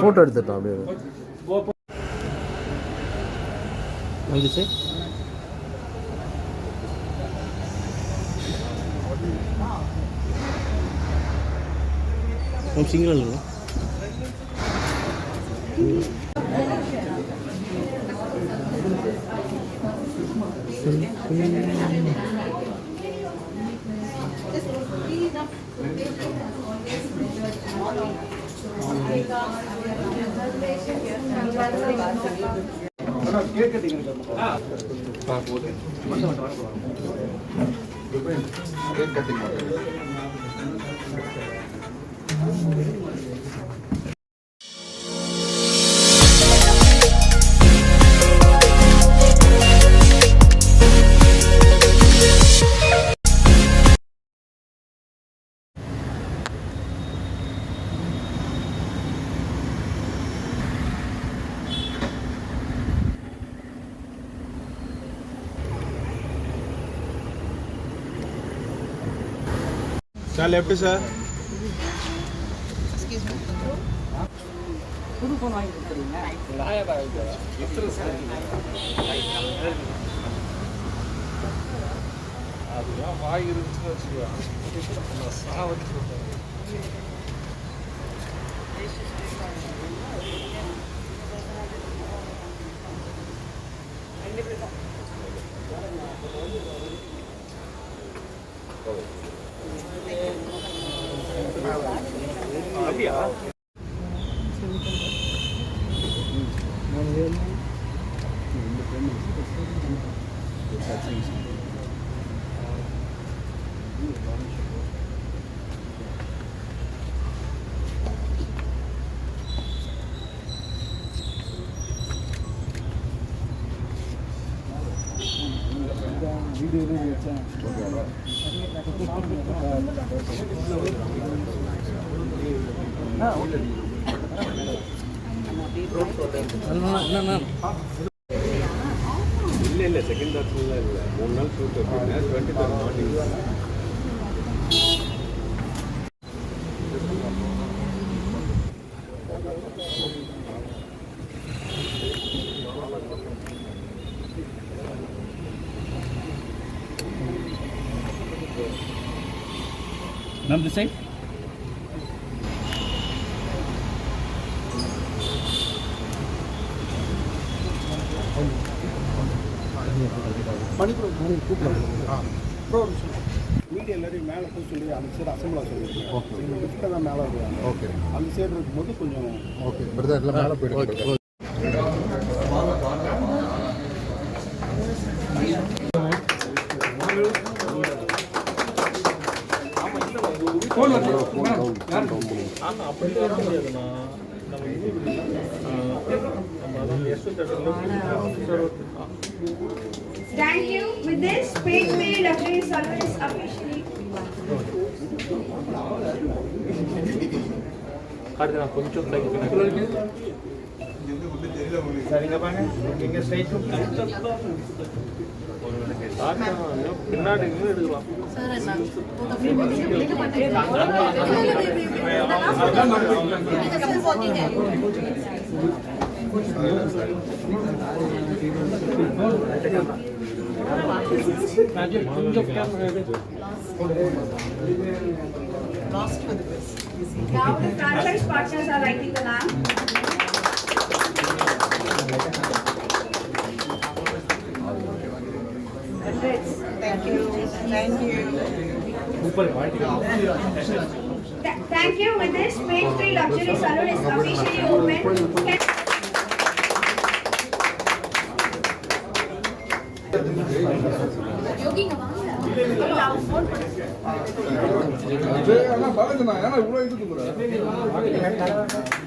Photo எடுத்துட்டோம் அப்படியே வந்துச்சு மேம் சிங்கிள் இல்லைங்களா சார் லெஃப்ட் சார் புது ஃபோன் வாங்கி கொடுத்துருங்க அதுதான் வாய் இருந்துச்சுன்னு வச்சுக்கோ video ma'am the side media எல்லாரையும் மேலே போய் சொல்லி அந்த சைடு அசம்பிளா சொல்லியிருக்கேன் ஓகே தான் மேலே வருவாங்க. ஓகே அந்த சைடு இருக்கும்போது கொஞ்சம் ஓகே பிரதர் எல்லாம் மேலே போயிட்டு Page Mary Luxury Salon is officially. பின்னாடி இருந்து எடுக்கலாம் Magic kings of Cam Lost for the best. Now the franchise partners are writing the name. Thank you. Thank you. Thank you. With this, Main Street Luxury Salon is officially open.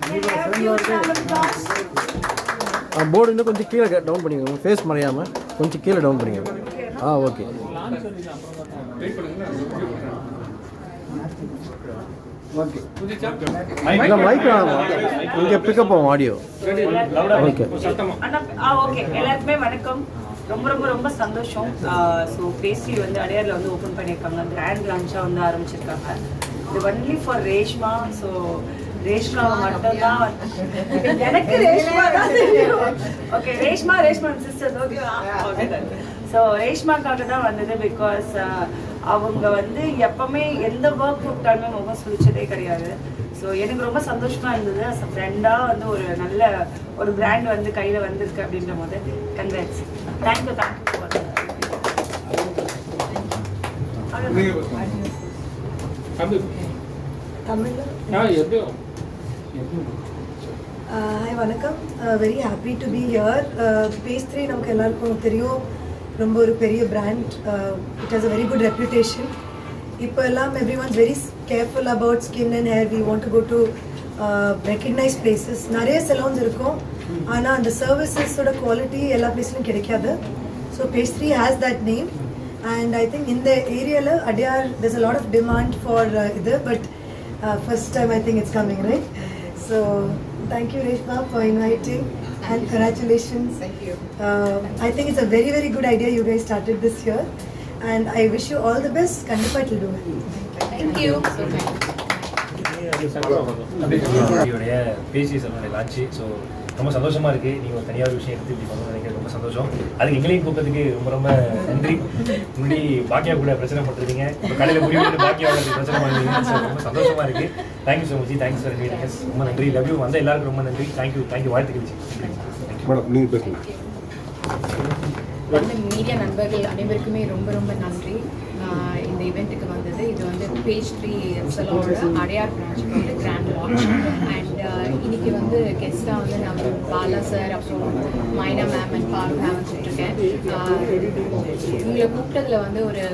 Huge round of applause? Board இன்னும் கொஞ்சம் கீழே down பண்ணிக்கோங்க. Face மறையாமல் கொஞ்சம் கீழே down பண்ணிக்கோங்க. ஆ okay okay இல்லை mike வேணாமா? இங்கே பிக்கப் ஆகும் ஆடியோ ஓகே. எல்லாருக்குமே வணக்கம். ரொம்ப ரொம்ப ரொம்ப சந்தோஷம். ஸோ பேசி வந்து அடையாரில் வந்து ஓப்பன் பண்ணியிருக்காங்க. கிராண்ட் லான்ச்சாக வந்து ஆரம்பிச்சிருக்காங்க. இது only for Reshma so Reshma மட்டும்தான். எனக்கு ரேஷ்மா தான் தெரியும். ஓகே ரேஷ்மா ரேஷ்மா சிஸ்டர் ஓகேவா ஓகே ஸோ ரேஷ்மாக்காக தான் வந்தது பிகாஸ் அவங்க வந்து எப்பவுமே எந்த ஒர்க் கூப்பிட்டாலுமே முகம் சுழிச்சதே கிடையாது. ஸோ எனக்கு ரொம்ப சந்தோஷமா இருந்தது. அஸ் அ ஃப்ரெண்டாக வந்து ஒரு நல்ல ஒரு பிராண்ட் வந்து கையில் வந்திருக்கு அப்படின்ற போது congrats thank you thank you hi வணக்கம். Very happy to be here phase three நமக்கு எல்லாருக்கும் தெரியும். ரொம்ப ஒரு பெரிய brand it has a very good reputation இப்போ எல்லாம் every ones very careful about skin and hair we want to go to recognise places நிறைய செலவுன்ஸ் இருக்கும். ஆனால் அந்த சர்வீசஸோட குவாலிட்டி எல்லா பிளேஸ்லையும் கிடைக்காது. So page three has that name and I think இந்த ஏரியாவில் Adyar a lot of demand for uh, இது. But First time I think it's coming right so thank you Reshma for inviting and congratulations Thank you. I think it's a very very good idea you guys started this year and I wish you all the best கண்டிப்பாக it will do well Thank you. உடைய பேசி சலனுடைய launch so ரொம்ப சந்தோஷமா இருக்கு நீங்க ஒரு தனியார் விஷயம் எடுத்து இப்படி பண்ணணும்னு நினைக்கிறது ரொம்ப சந்தோஷம். அதுக்கு எங்களையும் கூப்பிட்டதுக்கு ரொம்ப ரொம்ப நன்றி. முன்னாடி பாக்கியா கூட பிரச்சனை பண்றீங்க இப்போ கடையில் முடிவு பாக்கியா கூட பிரச்சனை பண்ணுறீங்க ரொம்ப சந்தோஷமா இருக்கு. Thank you so much thanks for meeting ரொம்ப நன்றி. லவ் யூ வந்த எல்லாருக்கும் ரொம்ப நன்றி. தேங்க்யூ தேங்க்யூ வாழ்த்துக்கள் மேடம் நீங்கள் பேசுங்க. வந்து மீடியா நண்பர்கள் அனைவருக்குமே ரொம்ப ரொம்ப நன்றி. இந்த இவெண்ட்டுக்கு வந்து இது வந்து பேஜ் த்ரீ அடையார் பிரான்ச்சுக்கு வந்து கிராண்ட் லான்ச் அண்ட் இன்னைக்கு வந்து கெஸ்ட்டாக வந்து நான் பாலா சார் அப்புறம் Myna ma'am and Paul ma'am கூப்பிட்டுருக்கேன் இவங்களை uh, கூப்பிட்டதில் வந்து ஒரு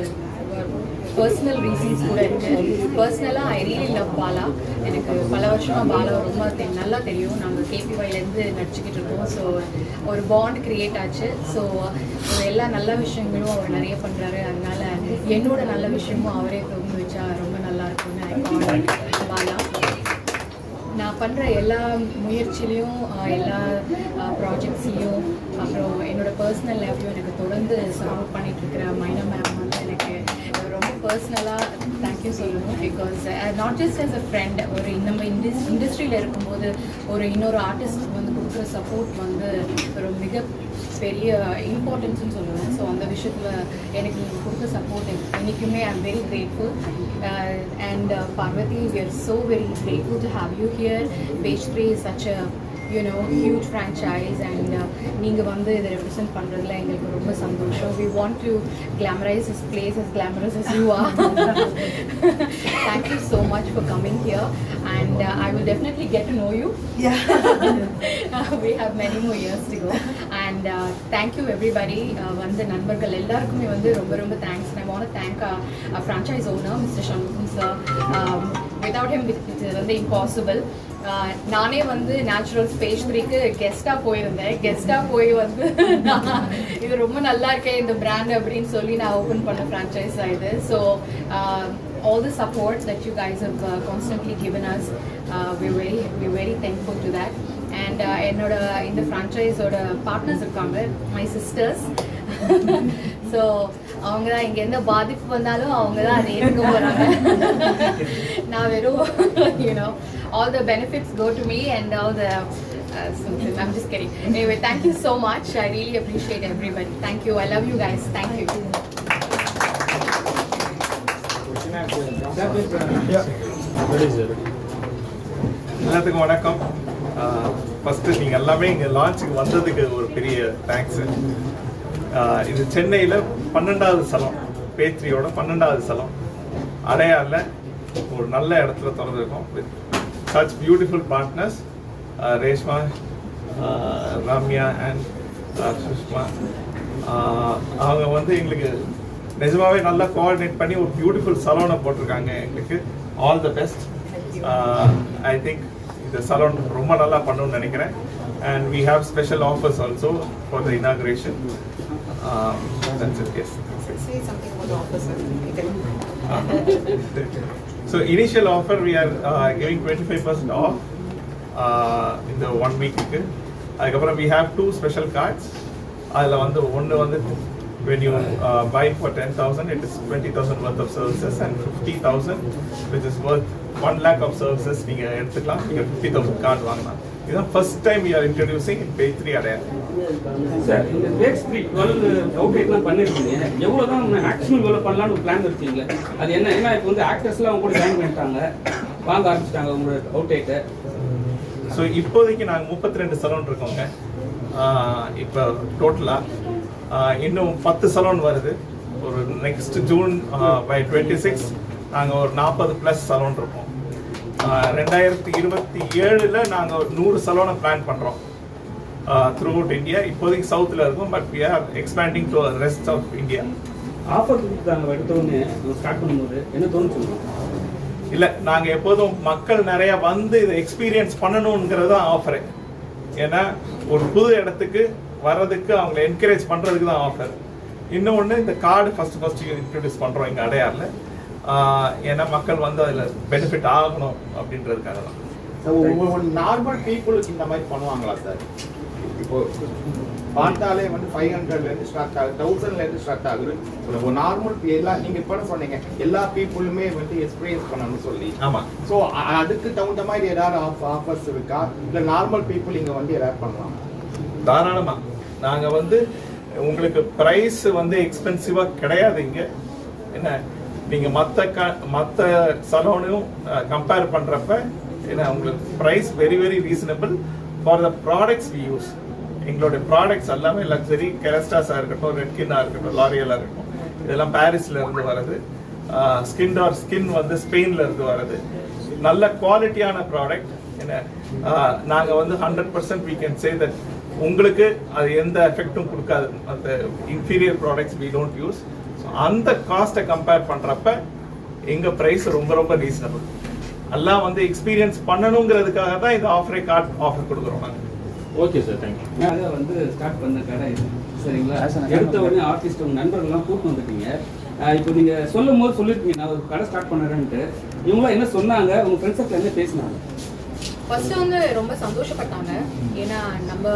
பர்சனல் ரீசன்ஸ் கூட இருக்கு. பர்சனலாக ஐ ரியலி லவ் பாலா. எனக்கு பல வருஷமாக பாலா ரொம்ப நல்லா தெரியும். நாங்கள் கேபிஒய்லேருந்து நடிச்சுக்கிட்டு இருக்கோம். ஸோ ஒரு பாண்ட் கிரியேட் ஆச்சு. ஸோ எல்லா நல்ல விஷயங்களும் அவர் நிறைய பண்ணுறாரு அதனால என்னோட நல்ல விஷயமும் அவரே தொகுந்து வச்சா ரொம்ப நல்லா இருக்கும்னு பாலா நான் பண்ணுற எல்லா முயற்சியிலையும் ஆஹ், எல்லா ப்ராஜெக்ட்ஸ்லேயும் அப்புறம் என்னோட பர்சனல் லைஃப்லையும் எனக்கு தொடர்ந்து சப்போர்ட் பண்ணிட்டு இருக்கிற மைனா மேம் வந்து எனக்கு ரொம்ப பர்சனலாக தேங்க்யூ சொல்லணும் because not just as a friend ஒரு நம்ம இண்டஸ் இண்டஸ்ட்ரியில் இருக்கும்போது ஒரு இன்னொரு ஆர்டிஸ்ட் வந்து கொடுக்குற சப்போர்ட் வந்து ஒரு மிக பெரிய இம்பார்ட்டன்ஸ்னு சொல்லுவேன். அந்த விஷயத்தில் எனக்கு நீங்கள் கொடுத்த சப்போர்ட் என்றைக்குமே I am very grateful and Parvathi we are so very grateful to have you here page three such a you know huge franchise and நீங்கள் வந்து இதை ரெப்ரசென்ட் பண்ணுறதுல எங்களுக்கு ரொம்ப சந்தோஷம். We want to glamorise is place as glamorous as you are. Thank you so much for coming here. And uh, I will definitely get to know you. Yeah. We have many more years and thank you everybody வந்த நண்பர்கள் எல்லாருக்குமே வந்து ரொம்ப ரொம்ப thanks I want thank franchise owner mister Samson sir without him இது வந்து impossible நானே வந்து நேச்சுரல் ஸ்பேஸ் த்ரீக்கு கெஸ்ட்டாக போயிருந்தேன் கெஸ்ட்டாக போய் வந்து இது ரொம்ப நல்லா இருக்கேன் இந்த பிராண்ட் அப்படின்னு சொல்லி நான் ஓப்பன் பண்ண ஃப்ரான்ச்சைஸ் இது so all the support that you guys have constantly given us us. Very we're very we're very thankful. And uh, என்னோட இந்த ஃப்ரான்ச்சைஸோட பார்ட்னர்ஸ் இருக்காங்க மை சிஸ்டர்ஸ் ஸோ அவங்க தான் இங்கே எந்த பாதிப்பு வந்தாலும் அவங்க தான் அதை எடுக்க போகிறாங்க நான் வெறும் you know all the benefits go to me and all the Uh, so I'm just kidding. Anyway, thank you so much. I really appreciate everybody. Thank you. I love you guys. Thank you. எல்லாத்துக்கும் வணக்கம் first நீங்கள் எல்லாமே இங்கே லான்ச்சுக்கு வந்ததுக்கு ஒரு பெரிய thanks இது சென்னையில் பன்னெண்டாவது சலம் பேத்ரியோட பன்னெண்டாவது சலம். அடையாரில் ஒரு நல்ல இடத்துல திறந்துருக்கோம். With such beautiful partners Reshma Ramya and Sushma. அவங்க வந்து எங்களுக்கு நிஜமாவே நல்லா கோஆர்டினேட் பண்ணி ஒரு பியூட்டிஃபுல் சலோனை போட்டிருக்காங்க எங்களுக்கு. All the best I think இந்த சலூன் ரொம்ப நல்லா பண்ணணும்னு நினைக்கிறேன் and we have special offers also for the inauguration initial offer we are uh, giving 25% off uh, in the one week அதுக்கப்புறம் we have two special cards அதில் வந்து ஒன்று வந்து when you uh, buy for 10,000 it is 20,000 worth of services and 50,000 which is worth 1 lakh of services. நீங்கள் எடுத்துக்கலாம். நீங்கள் 50,000 card வாங்கலாம். இதுதான் first time you are introducing page three Adyar sir இந்த பேஸ் த்ரீ டுவெல் அவுட்ரேட்லாம் பண்ணிருக்கீங்க. எவ்வளோ தான் மேக்ஸிமம் இவ்வளோ பண்ணலாம்னு ஒரு பிளான் வச்சிங்களே அது என்ன? ஏன்னா இப்போ வந்து ஆக்டர்ஸ்லாம் அவங்க கூட ஜாயின் பண்ணிட்டாங்க. வாங்க ஆரம்பிச்சிட்டாங்க உங்களோட அவுட்ரேட்டை ஸோ இப்போதைக்கு நாங்கள் முப்பத்தி ரெண்டு சலூன் இருக்கோங்க. இப்போ டோட்டலாக இன்னும் பத்து சலூன் வருது. ஒரு next June by twenty six நாங்கள் ஒரு நாற்பது ப்ளஸ் சலூன் இருக்கோம். ரெண்டாயிரத்தி இருபத்தி ஏழில் நாங்கள் ஒரு நூறு சலூனை பிளான் பண்ணுறோம் த்ரூ அவுட் இந்தியா இப்போதைக்கு சவுத்தில் இருக்கும் but we are expanding to rest of India offer கொடுத்தாங்க எடுத்த உடனே ஸ்டார்ட் பண்ணும்போது என்ன தோணுச்சு இல்லை நாங்கள் எப்போதும் மக்கள் நிறைய வந்து இதை எக்ஸ்பீரியன்ஸ் பண்ணணுங்கிறது தான் ஆஃபரு ஏன்னா ஒரு புது இடத்துக்கு வர்றதுக்கு அவங்கள என்கரேஜ் பண்ணுறதுக்கு தான் ஆஃபர் இன்னொன்று இந்த கார்டு ஃபஸ்ட்டு ஃபஸ்ட்டு இன்ட்ரடியூஸ் பண்ணுறோம் இங்கே அடையாரில். ஏன்னா மக்கள் வந்து அதில் பெனிஃபிட் ஆகணும் அப்படின்றதுக்காக தான். நார்மல் பீப்புளுக்கு இந்த மாதிரி பண்ணுவாங்களா சார் இப்போ பார்த்தாலே வந்து ஃபைவ் ஹண்ட்ரட்லேருந்து ஸ்டார்ட் ஆகுது தௌசண்ட்லேருந்து ஸ்டார்ட் ஆகுது. ஒரு நார்மல் எல்லா நீங்கள் இப்போ சொன்னீங்க எல்லா பீப்புளுமே வந்து எக்ஸ்பீரியன்ஸ் பண்ணணும்னு சொல்லி. ஆமாம் ஸோ அதுக்கு தகுந்த மாதிரி ஏதாவது ஆஃப் ஆஃபர்ஸ் இருக்கா? இல்லை நார்மல் பீப்புள் இங்கே வந்து ஏதாவது பண்ணலாம்? தாராளமாக நாங்கள் வந்து உங்களுக்கு ப்ரைஸ் வந்து எக்ஸ்பென்சிவாக கிடையாது இங்கே. என்ன? நீங்கள் மற்ற க மற்ற சலோனையும் கம்பேர் பண்ணுறப்ப என்ன உங்களுக்கு price very very reasonable for the products we use எங்களுடைய ப்ராடக்ட்ஸ் எல்லாமே லக்ஸரி கெரஸ்டாஸாக இருக்கட்டும் ரெட்கின்னாக இருக்கட்டும் லாரியலாக இருக்கட்டும் இதெல்லாம் பாரிஸில் இருந்து வர்றது. ஸ்கின் ஆர் ஸ்கின் வந்து ஸ்பெயினில் இருந்து வர்றது. நல்ல குவாலிட்டியான ப்ராடக்ட் என்ன? நாங்கள் வந்து hundred percent we can say that உங்களுக்கு அது எந்த எஃபெக்ட்டும் கொடுக்காது. அந்த inferior products we don't use so அந்த காஸ்ட்டை கம்பேர் பண்ணுறப்ப எங்கள் ப்ரைஸ் ரொம்ப ரொம்ப ரீசனபிள் எல்லாம் வந்து எக்ஸ்பீரியன்ஸ் பண்ணணுங்கிறதுக்காக தான் இந்த ஆஃபரே கார்ட் ஆஃபர் கொடுக்குறோம் நாங்கள் ஓகே சார் தேங்க்யூ அதை வந்து ஸ்டார்ட் பண்ண கடை இது. சரிங்களா? எடுத்த உடனே ஆர்டிஸ்ட் உங்கள் நண்பர்கள்லாம் கூப்பிட்டு வந்துட்டீங்க. இப்போ நீங்கள் சொல்லும் போது சொல்லியிருக்கீங்க நான் ஒரு கடை ஸ்டார்ட் பண்ணுறேன்ட்டு. இவங்களாம் என்ன சொன்னாங்க? உங்கள் ஃப்ரெண்ட்ஸ் என்ன பேசினாங்க? ஃபர்ஸ்ட் வந்து ரொம்ப சந்தோஷப்பட்டாங்க. ஏன்னா நம்ம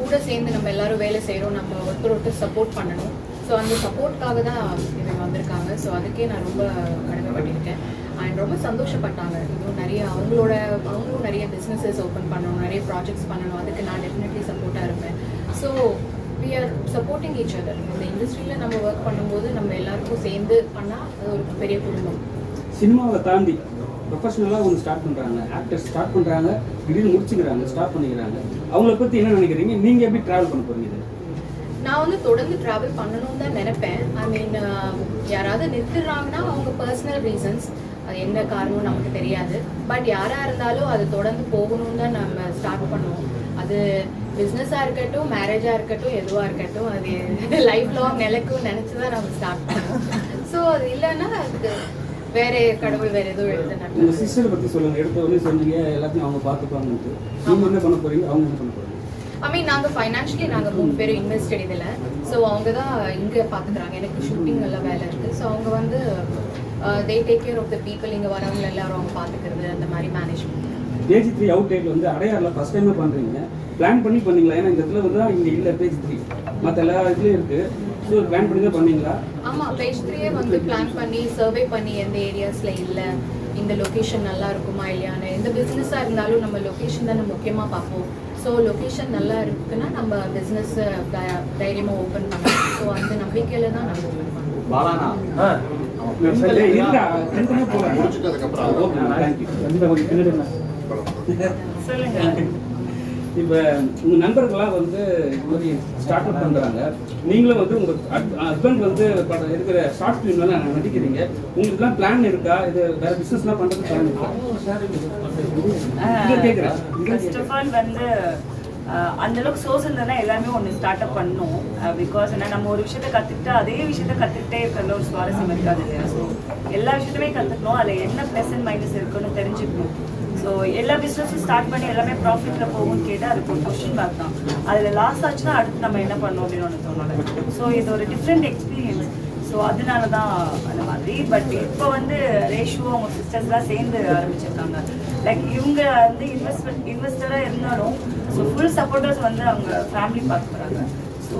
கூட சேர்ந்து நம்ம எல்லாரும் வேலை செய்கிறோம் நம்ம ஒருத்தர் ஒருத்தர் சப்போர்ட் பண்ணணும். ஸோ அந்த சப்போர்ட்காக தான் இவங்க வந்திருக்காங்க. ஸோ அதுக்கே நான் ரொம்ப கடமைப்பட்டிருக்கேன். அண்ட் ரொம்ப சந்தோஷப்பட்டாங்க. இன்னும் நிறைய அவங்களோட அவங்களும் நிறைய பிஸ்னஸஸ் ஓப்பன் பண்ணணும். நிறைய ப்ராஜெக்ட்ஸ் பண்ணணும். அதுக்கு நான் டெஃபினெட்லி சப்போர்ட்டாக இருப்பேன். So we are supporting each other இந்த இண்டஸ்ட்ரியில் நம்ம ஒர்க் பண்ணும்போது நம்ம எல்லாருக்கும் சேர்ந்து பண்ணால் அது ஒரு பெரிய குடும்பம். சினிமாவை தாண்டி ப்ரொஃபஷனலாக அவங்க ஸ்டார்ட் பண்ணுறாங்க ஆக்டர்ஸ் ஸ்டார்ட் பண்ணுறாங்க திடீர்னு முடிச்சுக்கிறாங்க. ஸ்டார்ட் பண்ணிக்கிறாங்க. அவங்கள பற்றி என்ன நினைக்கிறீங்க? நீங்கள் எப்படி ட்ராவல் பண்ண போகிறீங்க நான் வந்து தொடர்ந்து ட்ராவல் பண்ணணும்னு தான் நினைப்பேன். ஐ மீன் யாராவது நிறுத்துறாங்கன்னா அவங்க பர்சனல் ரீசன்ஸ் அது என்ன காரணம் நமக்கு தெரியாது. பட் யாராக இருந்தாலும் அது தொடர்ந்து போகணும்னு தான் நம்ம ஸ்டார்ட் பண்ணுவோம். அது பிஸ்னஸாக இருக்கட்டும் மேரேஜாக இருக்கட்டும் எதுவாக இருக்கட்டும் அது லைஃப் லாங் நிலைக்கும் நினச்சி தான் நம்ம ஸ்டார்ட் பண்ணுவோம். ஸோ அது இல்லைன்னா அதுக்கு வேற கடவுள் வேற எதுவும் எழுத உங்கள் நடக்கும் சிஸ்டரை பற்றி சொல்லுங்கள் எடுத்த உடனே சொன்னீங்க எல்லாத்தையும் அவங்க பார்த்துப்பாங்கன்ட்டு. நீங்கள் என்ன பண்ண போறீங்க? அவங்க என்ன பண்ண போறீங்க? ஐ மீன் நாங்கள் ஃபைனான்ஷியலி நாங்கள் மூணு பேரும் இன்வெஸ்டட் இதில் ஸோ அவங்க தான் இங்கே பார்த்துக்குறாங்க எனக்கு ஷூட்டிங் எல்லாம் வேலை இருக்குது ஸோ அவங்க வந்து they take care of the people இங்கே வரவங்க எல்லாரும் அவங்க பார்த்துக்கிறது அந்த மாதிரி management page three out date வந்து அடையாரில் ஃபஸ்ட் டைமே பண்ணுறீங்க பிளான் பண்ணி பண்ணீங்களா? ஏன்னா இந்த இடத்துல வந்து இங்கே இல்லை பேஜ் த்ரீ மற்ற எல்லா இதுலேயும் இருக்குது பிளான் பண்ணி தான் பண்ணீங்களா? ஆமாம் பேஜ் த்ரீயே வந்து பிளான் பண்ணி சர்வே பண்ணி எந்த ஏரியாஸில் இல்லை இந்த லொக்கேஷன் நல்லா இருக்குமா இல்லையான்னு எந்த பிஸ்னஸாக இருந்தாலும் நம்ம லொக்கேஷன் தானே முக்கியமாக பார்ப்போம். ஸோ லொக்கேஷன் நல்லா இருக்குன்னா நம்ம பிஸ்னஸ் தைரியமாக ஓப்பன் பண்ணலாம். ஸோ அந்த நம்பிக்கையில் தான் நம்ம ஓப்பன் பண்ணுவோம். சொல்லுங்க. இப்போ உங்க நண்பர்கள்லாம் வந்து இது மாதிரி ஸ்டார்ட் அப் பண்றாங்க. நீங்களும் வந்து உங்க ஹஸ்பண்ட் வந்து இருக்கிற ஷார்ட் ஃபிலிம்லாம் நடிக்கிறீங்க. உங்களுக்குலாம் பிளான் இருக்கா? இது வேற பிசினஸ்லாம் பண்றதுக்கு பிளான் இருக்கா? கேட்குறேன் ஃபர்ஸ்ட் ஆஃப் ஆல் வந்து அந்த அளவுக்கு சோர்ஸ் இருந்ததுன்னா எல்லாமே ஒன்று ஸ்டார்ட் அப் பண்ணணும் பிகாஸ் என்ன நம்ம ஒரு விஷயத்த கற்றுக்கிட்டு அதே விஷயத்த கற்றுக்கிட்டே இருக்கிறதுல ஒரு சுவாரஸ்யம் இருக்காது இல்லையா? ஸோ எல்லா விஷயத்தையுமே கற்றுக்கணும் அதில் என்ன ப்ளஸ் அண்ட் மைனஸ் இருக்குன்னு தெரிஞ்சுக்கணும். ஸோ எல்லா பிஸ்னஸும் ஸ்டார்ட் பண்ணி எல்லாமே ப்ராஃபிட்டில் போகும்னு கேட்டால் அதுக்கு ஒரு கொஸ்டின் மார்க் தான். அதில் லாஸ் ஆச்சுன்னா அடுத்து நம்ம என்ன பண்ணோம் அப்படின்னு ஒன்று தோணலை. ஸோ இது ஒரு டிஃப்ரெண்ட் எக்ஸ்பீரியன்ஸ் ஸோ அதனால தான் அந்த மாதிரி. பட் இப்போ வந்து ரேஷுவோ அவங்க சிஸ்டர்ஸ்லாம் சேர்ந்து ஆரம்பிச்சிருக்காங்க. லைக் இவங்க வந்து இன்வெஸ்ட்மெண்ட் இன்வெஸ்டராக இருந்தாலும் ஸோ ஃபுல் சப்போர்ட்டர்ஸ் வந்து அவங்க ஃபேமிலி பார்க்க போகிறாங்க ஸோ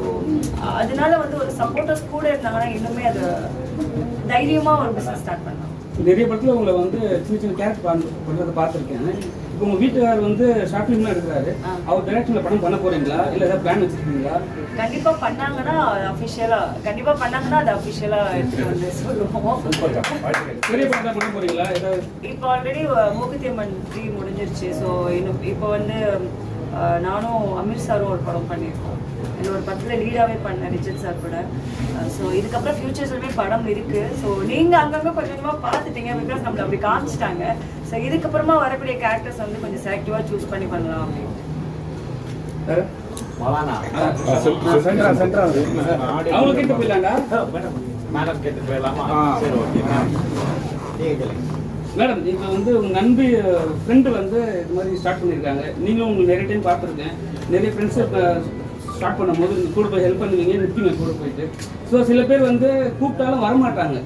ஸோ அதனால வந்து ஒரு சப்போர்ட்டர்ஸ் கூட இருந்தாங்கன்னா இன்னுமே அது தைரியமாக ஒரு பிஸ்னஸ் ஸ்டார்ட் பண்ணலாம். நிறைய படத்துல உங்களை வந்து சின்ன சின்ன கேரக்டர் பண்றதை பார்த்துருக்கேன். இப்போ உங்க வீட்டுக்காரர் வந்து ஷார்ட் ஃபிலிம்லாம் எடுக்கிறாரு. அவர் டைரக்ஷன்ல படம் பண்ண போறீங்களா? இல்ல ஏதாவது பிளான் வச்சிருக்கீங்களா? கண்டிப்பா பண்ணாங்கன்னா அது அஃபிஷியலா கண்டிப்பா பண்ணாங்கன்னா அது அஃபிஷியலா எடுத்துட்டு வந்து பெரிய படம் பண்ண போறீங்களா? ஏதாவது இப்போ ஆல்ரெடி மூக்குத்தியம்மன் த்ரீ முடிஞ்சிருச்சு. ஸோ இன்னும் இப்போ வந்து நானும் அமீர் சாரும் ஒரு படம் பண்ணியிருக்கோம் இது ஒரு படத்தில் லீடாகவே பண்ணேன் ரிச்சர்ட் சார் கூட. ஸோ இதுக்கப்புறம் ஃபியூச்சர்ஸ்லுமே படம் இருக்கு. ஸோ நீங்கள் அங்கங்கே கொஞ்சம் கொஞ்சமாக பார்த்துட்டீங்க பிகாஸ் நம்மளை அப்படி காமிச்சிட்டாங்க. ஸோ இதுக்கப்புறமா வரக்கூடிய கேரக்டர்ஸ் வந்து கொஞ்சம் செலக்டிவாக சூஸ் பண்ணி பண்ணலாம் அப்படின்னு. வேற? மலானா. சென்ட்ரா சென்ட்ரா. அவங்க கிட்ட மேடம் கேட்டு போயிடலாமா. சரி ஓகே நீங்க கேளுங்க. மேடம் இப்போ வந்து உங்க நண்பி ஃப்ரெண்டு வந்து இது மாதிரி ஸ்டார்ட் பண்ணியிருக்காங்க நீங்களும் உங்களுக்கு நிறைய டைம் பார்த்துருக்கேன். நிறைய ஃப்ரெண்ட்ஸை ஸ்டார்ட் பண்ணும்போது நீங்க கூட போய் ஹெல்ப் பண்ணுவீங்க நிற்பீங்க கூட போயிட்டு. ஸோ சில பேர் வந்து கூப்பிட்டாலும் வரமாட்டாங்க.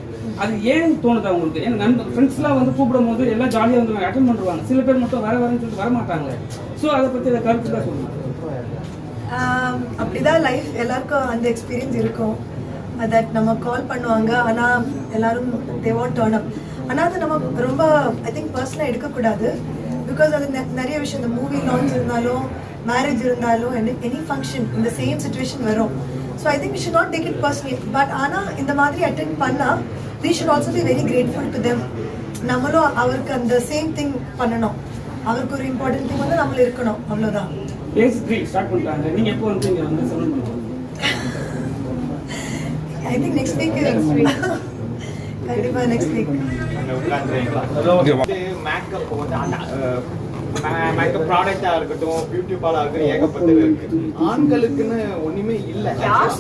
அது ஏன் தோணுது அவங்களுக்கு? ஏன்னா நண்பர் ஃப்ரெண்ட்ஸ்லாம் வந்து கூப்பிடும் போது எல்லாம் ஜாலியாக வந்து அட்டன் பண்ணுவாங்க சில பேர் மட்டும் வர வரேன்னு சொல்லிட்டு வரமாட்டாங்க. ஸோ அதை பற்றி அதை கருத்து தான் சொல்லுங்கள் அப்படிதான் லைஃப் எல்லாருக்கும் அந்த எக்ஸ்பீரியன்ஸ் இருக்கும். தட் நம்ம கால் பண்ணுவாங்க. ஆனால் எல்லாரும் தே வாண்ட் டர்ன் அப் ஆனால் அது நம்ம ரொம்ப ஐ திங்க் பர்சனாக எடுக்கக்கூடாது. பிகாஸ் அது நெ- நிறைய விஷயம் இந்த மூவி லான்ச் இருந்தாலும் மேரேஜ் இருந்தாலும் எனி ஃபங்க்ஷன் இந்த சேம் சுச்சுவேஷன் வரும். So I think should not take it personally but ஆனால் இந்த மாதிரி அட்டென்ட் பண்ணால் we should also be very grateful to them நம்மளும் அவருக்கு அந்த சேம் திங் பண்ணணும். அவருக்கு ஒரு இம்பார்ட்டன்ட் திங் வந்து நம்மள இருக்கணும். அவ்வளோதான் ஐ திங்க் நெக்ஸ்ட் வீக் கண்டிப்பா நெக்ஸ்ட் வீக் மேக்கப் வந்து மேக்கப் ப்ராடக்டா இருக்கட்டும் பியூட்டி பாலா இருக்கட்டும் ஏகப்பட்டது இருக்கு. ஆண்களுக்குன்னு ஒண்ணுமே இல்ல. யார்.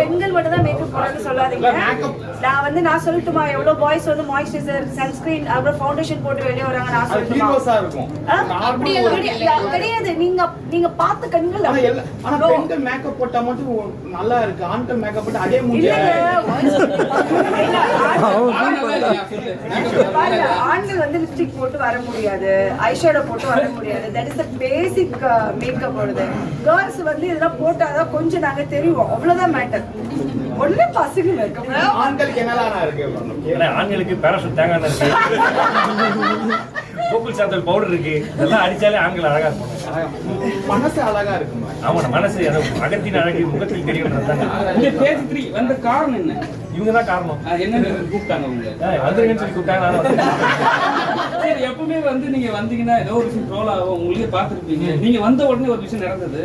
பெண்கள் மட்டும் தான் மேக்கப் போடணும்னு சொல்லாதீங்க. நான் வந்து நான் சொல்லட்டுமா? எவ்வளவு பாய்ஸ் வந்து மாய்ஸ்சரைசர் சன்ஸ்கிரீன் அப்புறம் ஃபவுண்டேஷன் போட்டு வெளியே வராங்க நான் அது சொல்லட்டுமா? கிடையாது, நீங்க நீங்க பார்த்த கண்கள் ஆனா. பெண்கள் மேக்கப் போட்டா மட்டும் நல்லா இருக்கு. ஆண்கள் மேக்கப் போட்டு அதே மூஞ்சி ஆண்கள் வந்து லிப்ஸ்டிக் போட்டு வர முடியாது ஐஷேடோ போட்டு வர முடியாது. That is the basic makeup வருது கேர்ள்ஸ் வந்து இதெல்லாம் போட்டாதான் கொஞ்சம் நாங்க தெரியும் அவ்வளவுதான் மேட்டர் ஒண்ணு பசங்க ஆண்களுக்கு என்னலாம் இருக்கு? ஆண்களுக்கு பேராசூட் தேங்காய் எண்ணெய் இருக்கு. கோகுல் சாத்தல் பவுடர் இருக்கு. இதெல்லாம் அடிச்சாலே ஆண்கள் அழகா இருப்பாங்க. மனசு அழகா இருக்குமா? ஆமா மனசு அகத்தின் அழகு முகத்தில் தெரியும் இந்த பேஜ் த்ரீ வந்த காரணம் என்ன? இவங்க தான் காரணம் என்ன கூப்பிட்டாங்க உங்களை. வந்துருங்கன்னு சொல்லி கூப்பிட்டாங்க எப்பவுமே வந்து நீங்க வந்தீங்கன்னா ஏதோ ஒரு விஷயம் ட்ரோல் ஆகும் உங்களுக்கே பார்த்துருப்பீங்க. நீங்க வந்த உடனே ஒரு விஷயம் நடந்தது.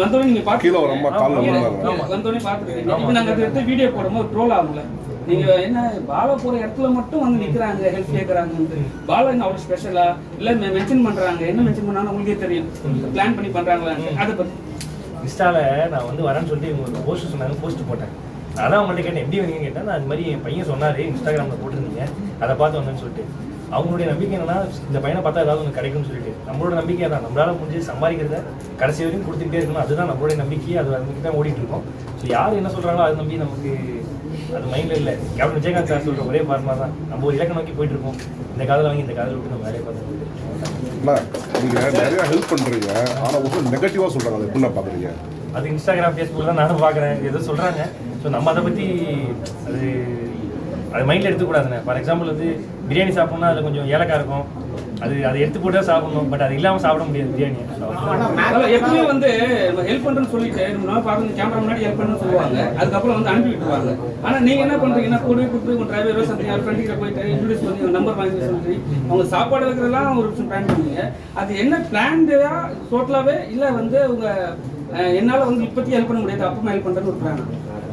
வந்த உடனே நீங்க பார்த்து கீழே ரொம்ப கால்ல விழுந்தாங்க. வந்த உடனே பார்த்துருக்கீங்க இப்போ நாங்க எடுத்து வீடியோ போடும்போது ட்ரோல் ஆகும்ல நீங்க என்ன பாலா போற இடத்துல மட்டும் வந்து நிக்கிறாங்க ஹெல்ப் கேக்குறாங்க பாலா என்ன அவ்வளவு ஸ்பெஷலா இல்ல மென்ஷன் பண்றாங்க. என்ன மென்ஷன் பண்ணாலும் உங்களுக்கே தெரியும். பிளான் பண்ணி பண்றாங்களா அதை பத்தி. இன்ஸ்டால நான் வந்து வரேன்னு சொல்லிட்டு இவங்க ஒரு போஸ்ட் சொன்னாங்க போஸ்ட் போட்டேன். நான் தான் அவங்கள்ட்ட கேட்டேன் எப்படி வந்தீங்கன்னு கேட்டேன். நான் இந்த மாதிரி என் பையன் சொன்னாரு இன்ஸ்டாகிராமில் போட்டிருந்தீங்க. அதை பார்த்து வந்தேன்னு சொல்லிட்டு. அவங்களுடைய நம்பிக்கை என்னன்னா இந்த பையனை பார்த்தா ஏதாவது ஒன்று கிடைக்கும்னு சொல்லிட்டு. நம்மளோட நம்பிக்கை தான் நம்மளால முடிஞ்சு சம்பாதிக்கிறத கடைசி வரைக்கும் கொடுத்துட்டே இருக்கணும். அதுதான் நம்மளுடைய நம்பிக்கை. அது நம்பிக்கை தான் ஓடிட்டு இருக்கோம். ஸோ யார் என்ன சொல்றாங்களோ அதை நம்பி நமக்கு அது மைண்ட்ல இல்லை. கேப்டன் விஜயகாந்த் சார் சொல்ற ஒரே பார்மா தான். நம்ம ஒரு இலக்கை நோக்கி போயிட்டு இருக்கோம். இந்த காதல வாங்கி இந்த காதல விட்டு நம்ம வேலையை பார்த்து அண்ணா, நீங்க நிறைய ஹெல்ப் ஒரு சொல்றாங்க. அதை அது இன்ஸ்டாகிராம் ஃபேஸ்புக்கில் நானும் பார்க்குறேன். ஏதோ சொல்கிறாங்க ஸோ நம்ம அதை பற்றி அது அது மைண்டில் எடுத்துக்கூடாதுண்ணே ஃபார் எக்ஸாம்பிள் வந்து பிரியாணி சாப்பிட்ணும்னா அதில் கொஞ்சம் ஏலக்காய் இருக்கும். அது அதை எடுத்து போட்டு தான் சாப்பிடணும். பட் அது இல்லாமல் சாப்பிட முடியாது பிரியாணி எப்பவுமே வந்து நம்ம ஹெல்ப் பண்றேன்னு சொல்லிட்டு நம்ம பாருங்க கேமரா முன்னாடி ஹெல்ப் பண்ணணும்னு சொல்லுவாங்க. அதுக்கப்புறம் வந்து அனுப்பி விட்டுருவாங்க. ஆனால் நீங்கள் என்ன பண்ணுறீங்கன்னா கூடவே கூப்பிட்டு உங்கள் டிரைவரோ சம்திங் யார் ஃப்ரெண்ட் போயிட்டு இன்ட்ரடியூஸ் பண்ணி நம்பர் வாங்கி சொல்லி அவங்க சாப்பாடு வைக்கிறதெல்லாம் ஒரு விஷயம் பிளான் பண்ணுவீங்க அது என்ன பிளான்டா டோட்டலாகவே இல்லை வந்து உங்கள் என்னால வந்து இப்போதைக்கு ஹெல்ப் பண்ண முடியாது. அப்புறமா ஹெல்ப் பண்றேன்னு ஒரு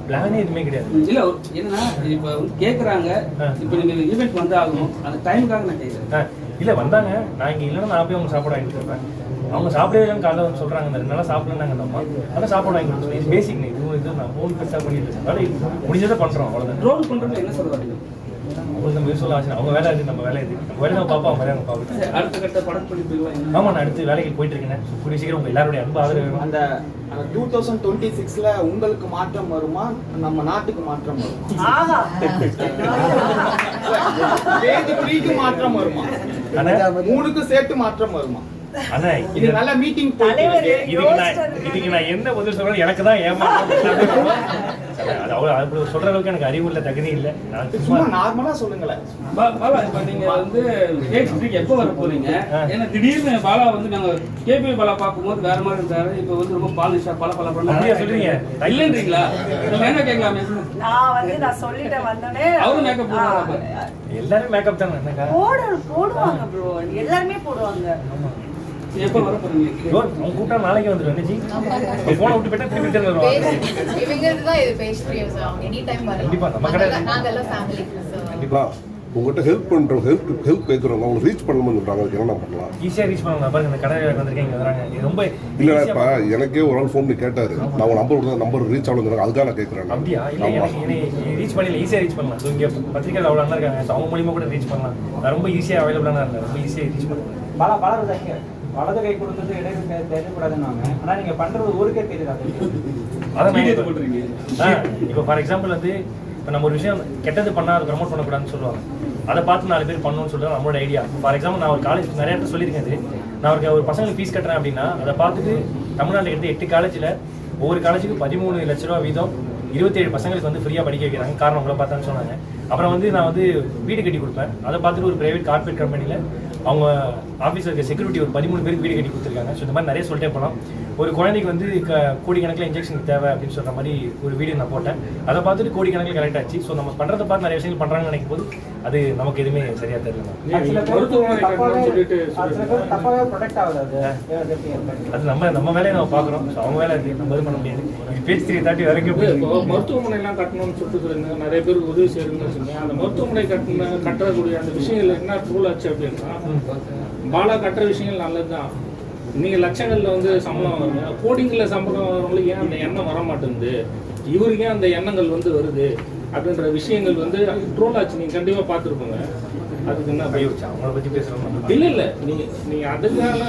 பிளான் எதுவுமே கிடையாது. இல்ல என்னன்னா இப்ப வந்து கேக்குறாங்க. இப்ப நீங்க ஈவெண்ட் வந்து ஆகணும் அந்த டைமுக்காக நான் கேக்குறேன். இல்லை வந்தாங்க. நான் இங்கே இல்லைன்னா நான் போய் அவங்க சாப்பாடு வாங்கி கொடுப்பேன் அவங்க சாப்பிடவே இல்லைன்னு காலைல வந்து சொல்கிறாங்க இந்த ரெண்டு நாளாக சாப்பிடலாங்க அந்த அம்மா. அதான் சாப்பாடு வாங்கி கொடுத்துருவோம் இது பேசிக் இது இது நான் ஃபோன் பெருசாக பண்ணிட்டு இருக்கேன். முடிஞ்சதை பண்ணுறோம் அவ்வளோதான் ட்ரோல் பண்றது என்ன சொல்ல வரீங்க? அவங்களுக்கு நம்ம யூஸ்ஃபுல்லாக ஆச்சு அவங்க வேலை இது நம்ம வேலை இது நம்ம வேலை நம்ம பார்ப்போம் அவங்க வேலை அவங்க பார்ப்போம் சரி, அடுத்த கட்ட? ஆமாம் நான் அடுத்து வேலைக்கு போயிட்டு இருக்கேன் கூடிய சீக்கிரம் உங்கள் எல்லாருடைய அன்பு ஆதரவு வேணும். அந்த டூ தௌசண்ட் டுவெண்ட்டி சிக்ஸ்ல உங்களுக்கு மாற்றம் வருமா? நம்ம நாட்டுக்கு மாற்றம் வருமா? மாற்றம் வருமா? மூணுக்கும் சேர்த்து மாற்றம் வருமா? இது இது நல்ல மீட்டிங் இதுக்கு நான் என்ன பதில் சொல்றேன் எனக்கு தான் ஏமாற்றம் சொல்ற அளவுக்கு எனக்கு அறிவு இல்லை தகுதி இல்லை. சும்மா நார்மலா சொல்லுங்களேன். பா- பாலா இப்ப நீங்க வந்து கேட்டு எப்போ வர போறீங்க? ஏன்னா திடீர்னு பாலா வந்து நாங்க கேபி பாலா பார்க்கும்போது வேற மாதிரி இருந்தாரு. இப்போ வந்து ரொம்ப பாலிஷா பல பல பண்ண சொல்றீங்க? இல்லைன்றீங்களா? நம்ம என்ன கேட்கலாமே நான் வந்து நான் சொல்லிட்டேன் வந்தோடனே. அவரும் போடுறாரா அப்ப? எல்லாரும் மேக்கப் தானே போடுவாங்க ப்ரோ எல்லாருமே போடுவாங்க. கூப்பிட்டா நாளைக்கு வந்துடும் என்னஜி போனை விட்டு போயிட்டா திரும்ப கண்டிப்பா, உங்ககிட்ட ஹெல்ப் பண்றோம் ஹெல்ப் ஹெல்ப் கேட்குறவங்க அவங்க ரீச் பண்ணணும்னு சொல்றாங்க. அதுக்கு என்ன பண்ணலாம்? ஈஸியாக ரீச் பண்ணலாம் பாருங்க இந்த கடை வந்திருக்கேன் இங்கே வராங்க. இது ரொம்ப இல்ல இப்ப எனக்கே ஒரு ஆள் ஃபோன் பண்ணி கேட்டாரு. நான் நம்பர் கொடுத்தா நம்பர் ரீச் ஆகணும் அதுக்காக நான் கேட்கறேன் அப்படியா? இல்லை ரீச் பண்ணல. ஈஸியாக ரீச் பண்ணலாம். ஸோ இங்கே பத்திரிக்கையில் அவ்வளோ இருக்காங்க. அவங்க மூலியமாக கூட ரீச் பண்ணலாம். ரொம்ப ஈஸியாக அவைலபிளாக இருந்தேன். ரொம்ப ஈஸியாக ரீச் பண்ணுவேன் பல தைக்க வலது கை கொடுத்தது இடது கை தெரியக்கூடாதுன்னாங்க ஆனா நீங்க பண்றது ஊருக்கே தெரியுதா. ஆ இப்போ ஃபார் எக்ஸாம்பிள் வந்து இப்போ நம்ம ஒரு விஷயம் கெட்டது பண்ணால் அதை ப்ரமோட் பண்ணக்கூடாதுன்னு சொல்லுவாங்க. அதை பார்த்து நாலு பேர் பண்ணணும்னு சொல்லிட்டு நம்மளோட ஐடியா ஃபார் எக்ஸாம்பிள் நான் ஒரு காலேஜ் நிறைய இடத்துல சொல்லியிருக்கேன் இது. நான் ஒரு ஒரு பசங்களுக்கு ஃபீஸ் கட்டுறேன் அப்படின்னா அதை பார்த்துட்டு தமிழ்நாட்டில் எடுத்து எட்டு காலேஜில் ஒவ்வொரு காலேஜுக்கு பதிமூணு லட்ச ரூபா வீதம் இருபத்தேழு பசங்களுக்கு வந்து ஃப்ரீயாக படிக்க வைக்கிறாங்க. காரணம் உங்களை பார்த்தான்னு சொன்னாங்க. அப்புறம் வந்து நான் வந்து வீடு கட்டி கொடுப்பேன். அதை பார்த்துட்டு ஒரு பிரைவேட் கார்பரேட் கம்பெனியில் அவங்க ஆஃபீஸில் இருக்க செக்யூரிட்டி ஒரு பதிமூணு பேருக்கு வீடு கட்டி கொடுத்துருக்காங்க. ஸோ இந்த மாதிரி நிறைய சொல்லிட்டே போகலாம். ஒரு குழந்தைக்கு வந்து க கோடிக்கணக்கில் இன்ஜெக்ஷன் தேவை அப்படின்னு சொல்கிற மாதிரி ஒரு வீடியோ நான் போட்டேன். அதை பார்த்துட்டு கோடிக்கணக்கில் கரெக்ட் ஆச்சு. ஸோ நம்ம பண்ணுறதை பார்த்து நிறைய விஷயங்கள் பண்ணுறாங்கன்னு நினைக்கும் போது அது நமக்கு எதுவுமே சரியாக தெரியல பேர் அது. பேர் நம்ம நம்ம வேலையை நம்ம பார்க்குறோம். ஸோ அவங்க வேலை நம்ம இது பண்ண முடியாது. பேச்சு திரி தாட்டி வரைக்கும் இப்போ மருத்துவமனை எல்லாம் கட்டணும்னு சொல்லிட்டு சொல்லுங்க நிறைய பேருக்கு உதவி செய்யணும்னு சொன்னீங்க. அந்த மருத்துவமனை கட்டின கட்டக்கூடிய அந்த விஷயங்கள் என்ன ரூல் ஆச்சு அப்படின்னா பாலா கட்டுற விஷயங்கள் நல்லதுதான். நீங்க லட்சங்கள்ல வந்து சம்பளம் வருங்க கோடிங்களில் சம்பளம் வரவங்களுக்கு ஏன் அந்த எண்ணம் வர மாட்டேங்குது இவருக்கு ஏன் அந்த எண்ணங்கள் வந்து வருது? அப்படின்ற விஷயங்கள் வந்து ட்ரோல் ஆச்சு நீங்க கண்டிப்பா பார்த்துருப்போங்க. அதுக்கு என்ன ஐயோ அவங்கள பற்றி பேசுகிறோம் இல்ல இல்ல. நீங்க நீங்க அதுக்கான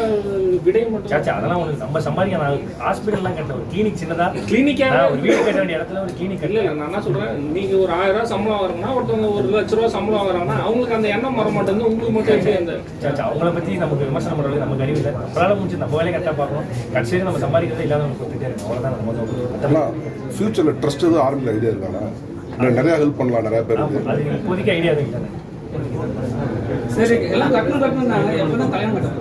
விடை மட்டும் சாச்சா அதெல்லாம் ஒன்று நம்ம சம்பாதிக்க நான் ஹாஸ்பிட்டல்லாம் கட்ட ஒரு கிளினிக் சின்னதா. கிளினிக்கா நான் ஒரு வீடு கட்ட வேண்டிய இடத்துல ஒரு கிளினிக் இல்ல இல்ல நான் என்ன சொல்றேன்? நீங்க ஒரு ஆயிரம் ரூபாய் சம்பளம் வாங்குறீங்கன்னா ஒருத்தவங்க ஒரு லட்ச ரூபாய் சம்பளம் வாங்குறாங்கன்னா அவங்களுக்கு அந்த எண்ணம் வர மாட்டேங்குது. உங்களுக்கு மட்டும் எப்படி அந்த சாச்சா அவங்கள பற்றி நமக்கு விமர்சனம் பண்ணுறது நமக்கு அறிவு இல்லை. நம்மளால முடிஞ்சு நம்ம வேலையை கரெக்டாக பார்க்கணும். கடைசி வரைக்கும் நம்ம சம்பாதிக்கிறதே இல்லாதவங்க கொடுத்துட்டே இருக்கோம் அவ்வளோதான் நம்ம ஃபியூச்சர்ல ட்ரஸ்ட் எதுவும் ஆரம்பிக்கிற ஐடியா இருக்கானா இல்ல நிறைய ஹெல்ப் பண்ணலாம் நிறைய அது இப்போதைக்கு ஐடியா இல்லை. சரி எல்லாம் கட்டணும் கட்டணும்னாங்க எப்போ தான் கல்யாணம் கட்டணும்?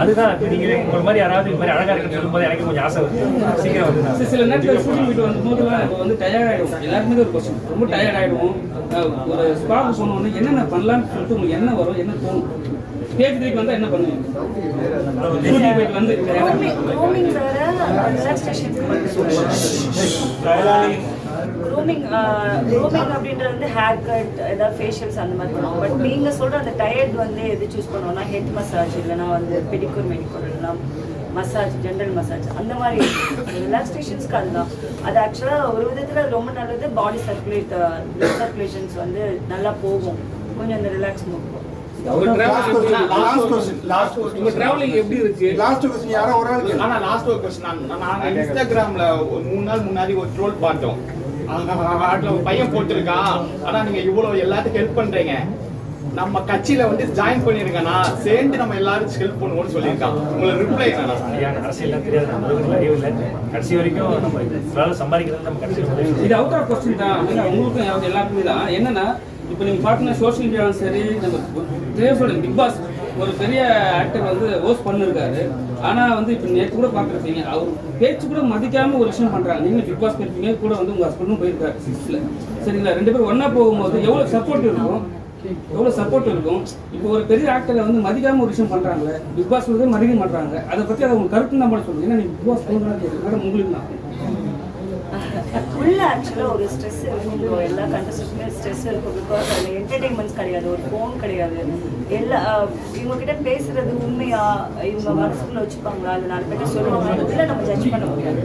அதுதான் இப்ப நீங்க உங்களை மாதிரி யாராவது இது மாதிரி அழகா இருக்குன்னு சொல்லும்போது எனக்கு கொஞ்சம் ஆசை வருது. சீக்கிரம் வந்து சில நேரத்தில் ஷூட்டிங் வீட்டு வரும்போதுலாம் நம்ம வந்து டயர்ட் ஆகிடும் எல்லாருக்குமே ஒரு கொஸ்டின் ரொம்ப டயர்ட் ஆகிடுவோம் ஒரு ஸ்பாக்கு போனோடனே என்னென்ன பண்ணலாம்னு சொல்லிட்டு உங்களுக்கு என்ன வரும் என்ன தோணும்? கேட்குறதுக்கு வந்தால் என்ன பண்ணுவீங்க? ஷூட்டிங் போயிட்டு வந்து ரிலாக்ஸேஷன் க்ரூமிங் க்ரூமிங் அப்படின்றது வந்து ஹேர் கட் ஏதாவது ஃபேஷியல்ஸ் அந்த மாதிரி பண்ணுவோம். பட் நீங்கள் சொல்கிற அந்த டயர்ட் வந்து எது சூஸ் பண்ணுவோம்னா ஹெட் மசாஜ் இல்லைன்னா வந்து பெடிக்கூர் மெடிக்கூர் இல்லைன்னா மசாஜ் ஜென்ரல் மசாஜ் அந்த மாதிரி ரிலாக்ஸேஷன்ஸ்க்கு அதுதான். அது ஆக்சுவலாக ஒரு விதத்தில் ரொம்ப நல்லது. பாடி சர்க்குலேட் பிளட் சர்க்குலேஷன்ஸ் வந்து நல்லா போகும். கொஞ்சம் அந்த ரிலாக்ஸ் மூவ் உங்க டிராவலிங் எப்படி இருக்கு? லாஸ்ட் கொஸ்டின் யாரோ ஒரு ஆள் கேளு. ஆனா லாஸ்ட் ஒரு கொஸ்டின் நான் இன்ஸ்டாகிராம்ல ஒரு மூணு நாள் முன்னாடி ஒரு ட்ரோல் பார்த்தோம். பையன் போட்டிருக்கான். ஆனா நீங்க இவ்வளவு எல்லாத்துக்கும் ஹெல்ப் பண்றீங்க. நம்ம கட்சியில வந்து ஜாயின் பண்ணிருக்கேனா சேர்ந்து நம்ம எல்லாரும் ஹெல்ப் பண்ணுவோம்னு சொல்லியிருக்கான். உங்களை ரிப்ளை சரியான அரசியல்லாம் தெரியாது. நம்ம அதுக்கு அறிவு இல்லை. கடைசி வரைக்கும் நம்ம இவ்வளவு சம்பாதிக்கிறது நம்ம கடைசி இது அவுட் ஆஃப் கொஸ்டின் தான். உங்களுக்கும் எல்லாருக்குமே தான். என்னன்னா இப்போ நீங்கள் பார்த்தீங்கன்னா சோஷியல் மீடியாவும் சரி நம்ம பிக் பாஸ் ஒரு பெரிய ஆக்டர் வந்து ஹோஸ்ட் பண்ணிருக்காரு. ஆனால் வந்து இப்போ நேற்று கூட பார்க்குறீங்க அவர் பேச்சு கூட மதிக்காம ஒரு விஷயம் பண்ணுறாங்க நீங்கள் பிக் பாஸ் போயிருப்பீங்க கூட வந்து உங்கள் ஹஸ்பண்டும் போயிருக்காரு சிக்ஸில் சரிங்களா? ரெண்டு பேரும் ஒன்றா போகும்போது எவ்வளோ சப்போர்ட் இருக்கும்? எவ்வளோ சப்போர்ட் இருக்கும்? இப்போ ஒரு பெரிய ஆக்டரை வந்து மதிக்காம ஒரு விஷயம் பண்ணுறாங்களே பிக் பாஸ் மதிக்க மாட்டாங்க அதை பற்றி அதை உங்க கருத்து நம்ம சொல்லுங்க? ஏன்னா நீங்கள் பிக் பாஸ் உங்களுக்கு தான் உள்ள ஆக்சுவலாக ஒரு ஸ்ட்ரெஸ் இருக்கும் எல்லா கண்டஸ்டன்ஸுமே ஸ்ட்ரெஸ் இருக்கும் பிகாஸ் அதில் என்டர்டெயின்மெண்ட்ஸ் கிடையாது ஒரு ஃபோன் கிடையாது. எல்லா அஹ், இவங்க கிட்ட பேசுறது உண்மையா இவங்க மனசுக்குள்ள வச்சுப்பாங்களா? அது நாலு பேர்ட்ட சொல்லுவாங்க உள்ள நம்ம ஜட்ஜ் பண்ண முடியாது.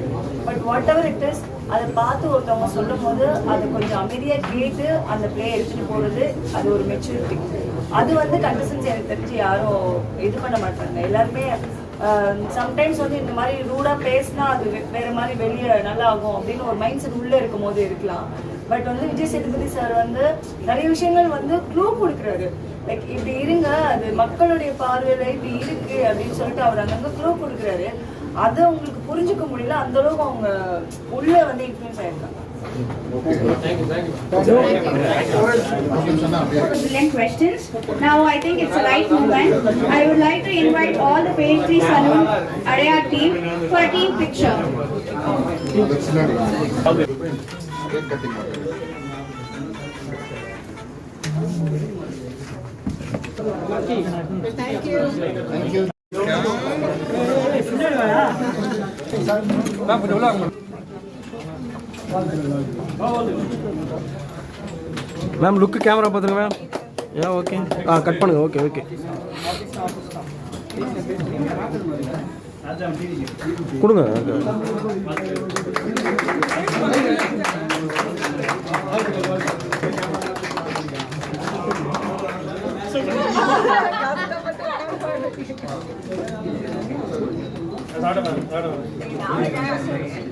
But whatever it is அதை பார்த்து ஒருத்தவங்க சொல்லும் போது அதை கொஞ்சம் அமைதியாக கேட்டு அந்த பிளே எடுத்துகிட்டு போகிறது அது ஒரு மெச்சூரிட்டி அது வந்து கண்டஸ்டன்ஸ் எனக்கு தெரிஞ்சு யாரும் இது பண்ண மாட்டாங்க. எல்லாருமே Um, சம்டைம்ஸ் வந்து இந்த மாதிரி ரூடாக பேசினா அது வே- வேற மாதிரி வெளியே நல்லா ஆகும் அப்படின்னு ஒரு மைண்ட் செட் உள்ளே இருக்கும் போது இருக்கலாம். பட் வந்து விஜய் சேதுபதி சார் வந்து நிறைய விஷயங்கள் வந்து க்ளூ கொடுக்குறாரு. லைக் இப்படி இருங்க அது மக்களுடைய பார்வையில் இப்படி இருக்கு அப்படின்னு சொல்லிட்டு அவர் அங்கங்கே க்ளூ கொடுக்குறாரு. அதை உங்களுக்கு புரிஞ்சுக்க முடியல அந்த அளவுக்கு அவங்க உள்ளே வந்து இன்ஃப்ளூயன்ஸ் ஆயிருக்காங்க. Brilliant questions. Now I think it's the right moment. I would like to invite all the pastry salon Adyar team for a team picture. Ma'am look camera பார்த்துங்க மேம் ஏன் ஓகே ஆ கட் பண்ணுங்க. Okay okay கொடுங்க. நாளைக்கு congrats.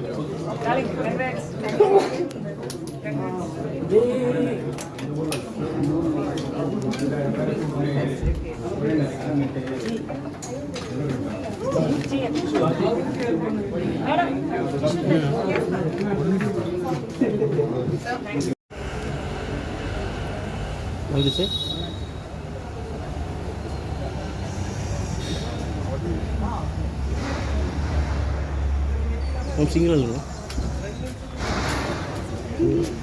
வந்துச்சு ma'am single 嗯。